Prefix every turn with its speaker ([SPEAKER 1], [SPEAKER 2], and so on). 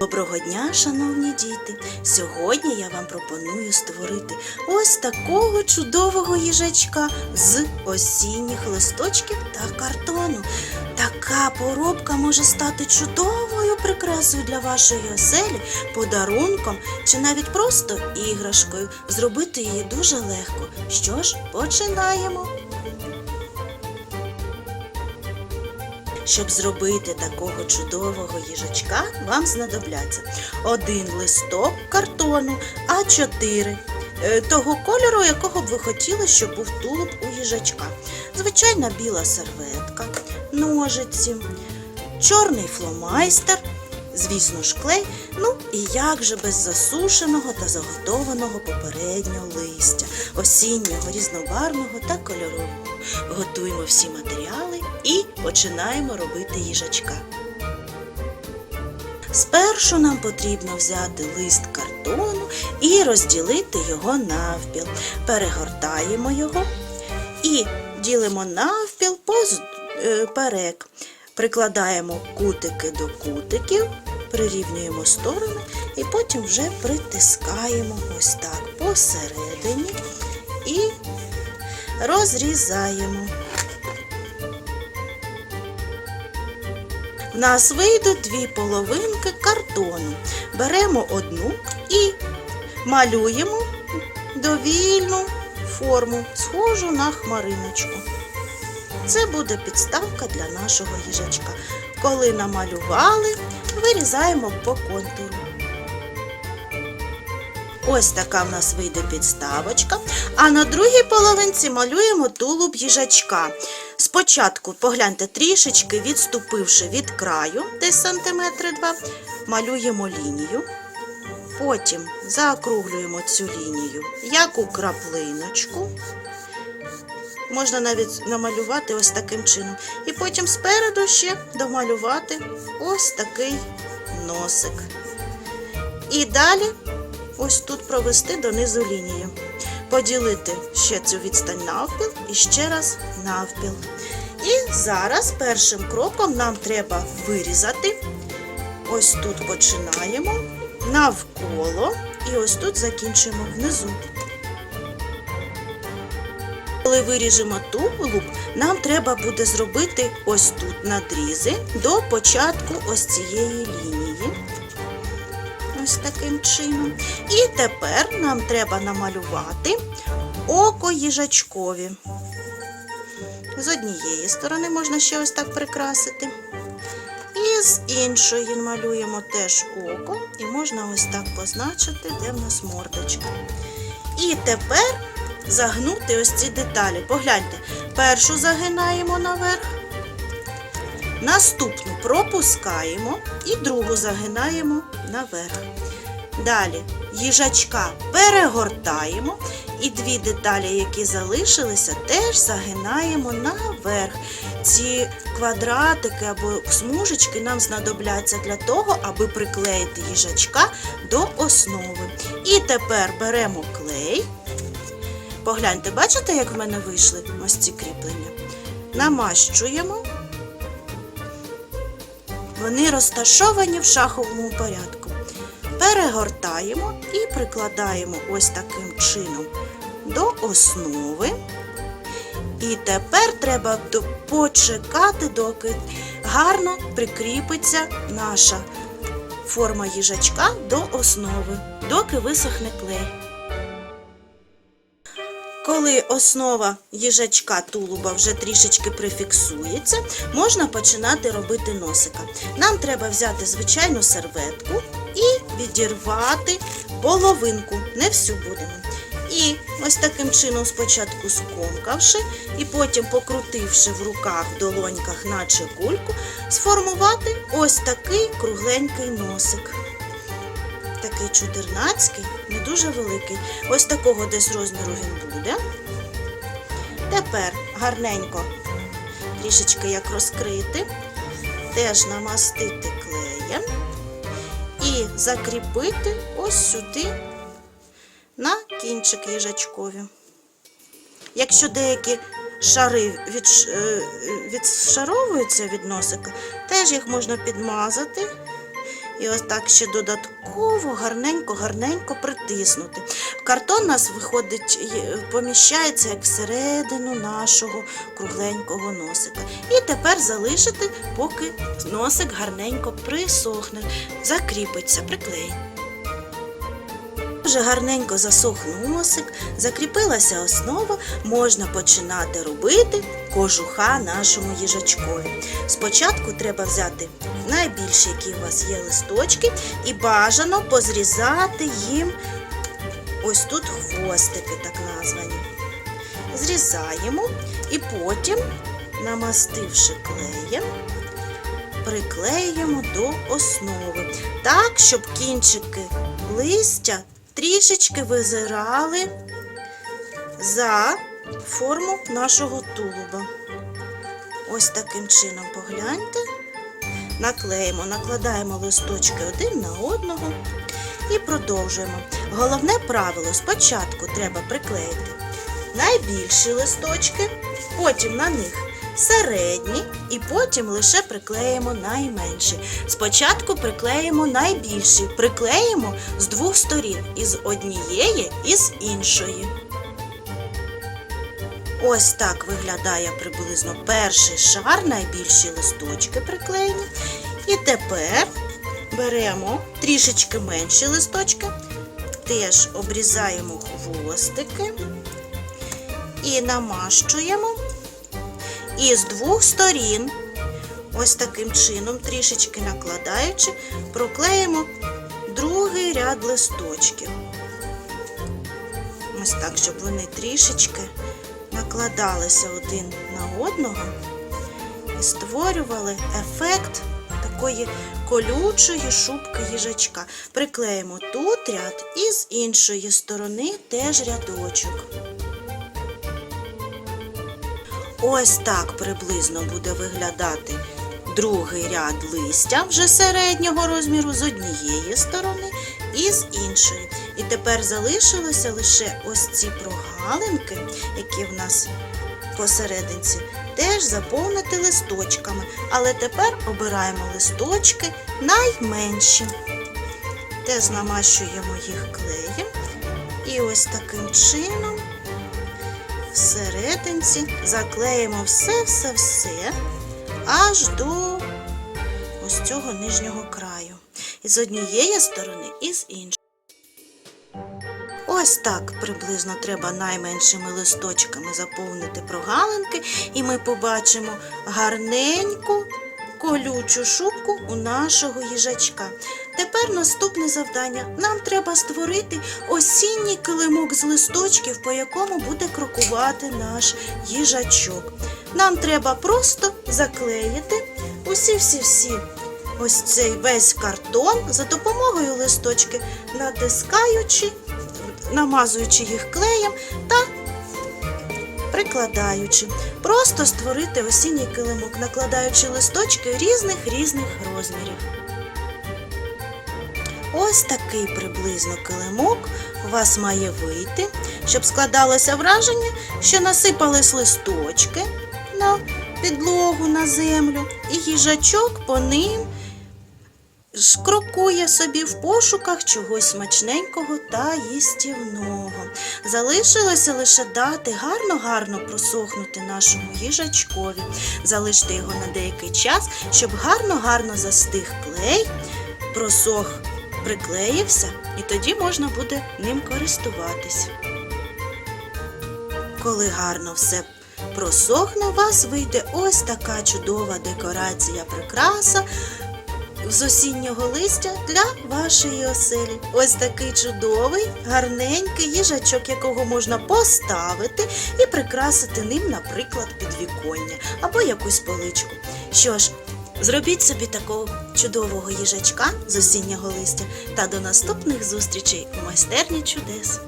[SPEAKER 1] Доброго дня, шановні діти! Сьогодні я вам пропоную створити ось такого чудового їжачка з осінніх листочків та картону. Така поробка може стати чудовою прикрасою для вашої оселі, подарунком чи навіть просто іграшкою. Зробити її дуже легко. Що ж, починаємо. Щоб зробити такого чудового їжачка, вам знадобляться один листок картону А4 е, того кольору, якого б ви хотіли, щоб був тулуб у їжачка. Звичайна біла серветка, ножиці, чорний фломайстер, звісно ж клей, ну і як же без засушеного та заготованого попередньо листя, осіннього, різнобарвного та кольорового. Готуємо всі матеріали і починаємо робити їжачка. Спершу нам потрібно взяти лист картону і розділити його навпіл. Перегортаємо його і ділимо навпіл поперек. Прикладаємо кутики до кутиків, прирівнюємо сторони і потім вже притискаємо ось так посередині і розрізаємо. В нас вийдуть дві половинки картону. Беремо одну і малюємо довільну форму, схожу на хмариночку. Це буде підставка для нашого їжачка. Коли намалювали, вирізаємо по контуру. Ось така в нас вийде підставочка. А на другій половинці малюємо тулуб їжачка. Спочатку погляньте трішечки, відступивши від краю, десь сантиметри два, малюємо лінію. Потім заокруглюємо цю лінію, як у краплиночку. Можна навіть намалювати ось таким чином. І потім спереду ще домалювати ось такий носик. І далі ось тут провести донизу лінію. Поділити ще цю відстань навпіл і ще раз навпіл. І зараз першим кроком нам треба вирізати. Ось тут починаємо навколо і ось тут закінчимо внизу. Коли виріжемо тулуб, нам треба буде зробити ось тут надрізи до початку ось цієї лінії. Ось таким чином. І тепер нам треба намалювати око їжачкові. З однієї сторони можна ще ось так прикрасити. І з іншої малюємо теж око, і можна ось так позначити, де в нас мордочка. І тепер загнути ось ці деталі. Погляньте, першу загинаємо наверх, наступну пропускаємо і другу загинаємо наверх. Далі їжачка перегортаємо і дві деталі, які залишилися, теж загинаємо наверх. Ці квадратики або смужечки нам знадобляться для того, аби приклеїти їжачка до основи. І тепер беремо клей. Погляньте, бачите, як в мене вийшли ось ці кріплення? Намащуємо. Вони розташовані в шаховому порядку. Перегортаємо і прикладаємо ось таким чином до основи. І тепер треба почекати, доки гарно прикріпиться наша форма їжачка до основи, доки висохне клей. Коли основа їжачка тулуба вже трішечки прифіксується, можна починати робити носика. Нам треба взяти звичайну серветку і відірвати половинку, не всю будемо. І ось таким чином спочатку скомкавши, і потім покрутивши в руках, в долоньках, наче кульку, сформувати ось такий кругленький носик. Такий чудернацький, не дуже великий. Ось такого десь розміру він буде. Тепер гарненько трішечки як розкрити, теж намастити клеєм і закріпити ось сюди на кінчик їжачкові. Якщо деякі шари відш- е, відшаровуються від носика, теж їх можна підмазати І ось так ще додатково гарненько-гарненько притиснути. Картон у нас виходить, поміщається як всередину нашого кругленького носика. І тепер залишити, поки носик гарненько присохне, закріпиться, приклеїть. Вже гарненько засох носик, закріпилася основа, можна починати робити кожуха нашому їжачкові. Спочатку треба взяти найбільші, які у вас є листочки, і бажано позрізати їм ось тут хвостики, так названі. Зрізаємо і потім, намастивши клеєм, приклеїмо до основи, так, щоб кінчики листя трішечки визирали за форму нашого тулуба. Ось таким чином погляньте. Наклеїмо, накладаємо листочки один на одного і продовжуємо. Головне правило спочатку треба приклеїти найбільші листочки, потім на них середні, і потім лише приклеїмо найменші. Спочатку приклеїмо найбільші, приклеїмо з двох сторін, із однієї і з іншої. Ось так виглядає приблизно перший шар, найбільші листочки приклеєні. І тепер беремо трішечки менші листочки, теж обрізаємо хвостики і намащуємо. І з двох сторін, ось таким чином, трішечки накладаючи, проклеїмо другий ряд листочків. Ось так, щоб вони трішечки накладалися один на одного і створювали ефект такої колючої шубки їжачка. Приклеїмо тут ряд і з іншої сторони теж рядочок. Ось так приблизно буде виглядати другий ряд листя вже середнього розміру з однієї сторони і з іншої. І тепер залишилося лише ось ці прогалинки, які в нас посерединці, теж заповнити листочками. Але тепер обираємо листочки найменші. Теж намащуємо їх клеєм. І ось таким чином всерединці заклеїмо все-все-все аж до ось цього нижнього краю. І з однієї сторони, і з іншої. Ось так приблизно треба найменшими листочками заповнити прогалинки, і ми побачимо гарненьку колючу шубку у нашого їжачка. Тепер наступне завдання. Нам треба створити осінній килимок з листочків, по якому буде крокувати наш їжачок. Нам треба просто заклеїти усі-всі-всі ось цей весь картон за допомогою листочки, натискаючи, намазуючи їх клеєм та прикладаючи. Просто створити осінній килимок, накладаючи листочки різних різних розмірів. Ось такий приблизно килимок у вас має вийти, щоб складалося враження, що насипались листочки на підлогу, на землю, і їжачок по ним ж крокує собі в пошуках чогось смачненького та їстівного. Залишилося лише дати гарно-гарно просохнути нашому їжачкові, залиште його на деякий час, щоб гарно-гарно застиг клей, просох, приклеївся, і тоді можна буде ним користуватись. Коли гарно все просохне, у вас вийде ось така чудова декорація прикраса з осіннього листя для вашої оселі. Ось такий чудовий, гарненький їжачок, якого можна поставити і прикрасити ним, наприклад, підвіконня або якусь поличку. Що ж, зробіть собі такого чудового їжачка з осіннього листя та до наступних зустрічей у майстерні чудес.